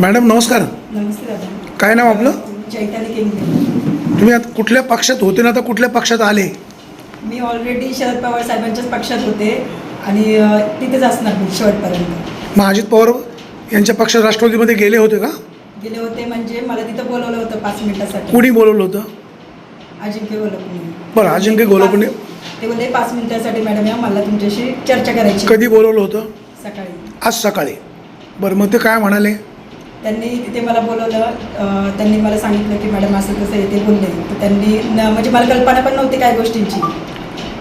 Madam नमस्कार. काय नाव आपलं? तुम्ही आता कुठल्या पक्षात होते ना आता कुठल्या पक्षात आले? मी ऑलरेडी शरद पवार साहेबांच्याच पक्षात होते आणि तिथेच असणार शेवटपर्यंत. मग अजित पवार यांच्या पक्षात राष्ट्रवादीमध्ये गेले होते का? गेले होते म्हणजे मला तिथं बोलवलं होतं पाच मिनिटासाठी. कोणी बोलवलं होतं? अजिंक्य गोलपणे बरं, अजिंक्य गोलपणे. ते बोलले पाच मिनिटासाठी मॅडम या मला तुमच्याशी चर्चा करायची कधी बोलवलं होतं? सकाळी. आज सकाळी. बरं मग ते काय म्हणाले? त्यांनी तिथे मला बोलवलं त्यांनी मला सांगितलं की मॅडम असं तसं येते बोलले तर त्यांनी न म्हणजे मला कल्पना पण नव्हती काय गोष्टींची.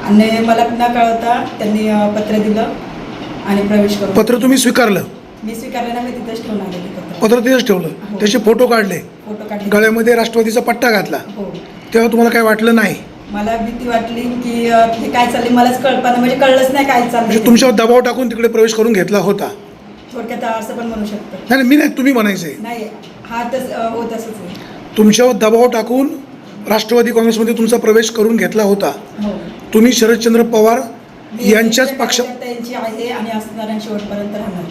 आणि मला न कळवता त्यांनी पत्र दिलं आणि प्रवेश करून पत्र तुम्ही स्वीकारलं? मी स्वीकारलं मी तिथंच ठेवून आले ते पत्र. पत्र तिथेच ठेवलं? त्याचे फोटो काढले? फोटो काढले. गळ्यामध्ये राष्ट्रवादीचा पट्टा घातला. हो. तेव्हा तुम्हाला काय वाटलं नाही? मला भीती वाटली की हे काय चाललंय? मलाच कल्पना म्हणजे कळलंच नाही काय म्हणजे चाललंय तुमच्यावर दबाव टाकून तिकडे प्रवेश करून घेतला होता. थोडक्यात असं पण म्हणू शकतं. नाही नाही, मी नाही तुम्ही म्हणायचे नाही हा तस अ, हो तसंच आहे. तुमच्यावर दबाव टाकून राष्ट्रवादी काँग्रेसमध्ये तुमचा प्रवेश करून घेतला होता. हो. तुम्ही शरदचंद्र पवार यांच्याच त्यांच्या पक्ष कार्यकर्त्यांची आहे आणि असणार आणि शेवटपर्यंत राहणार.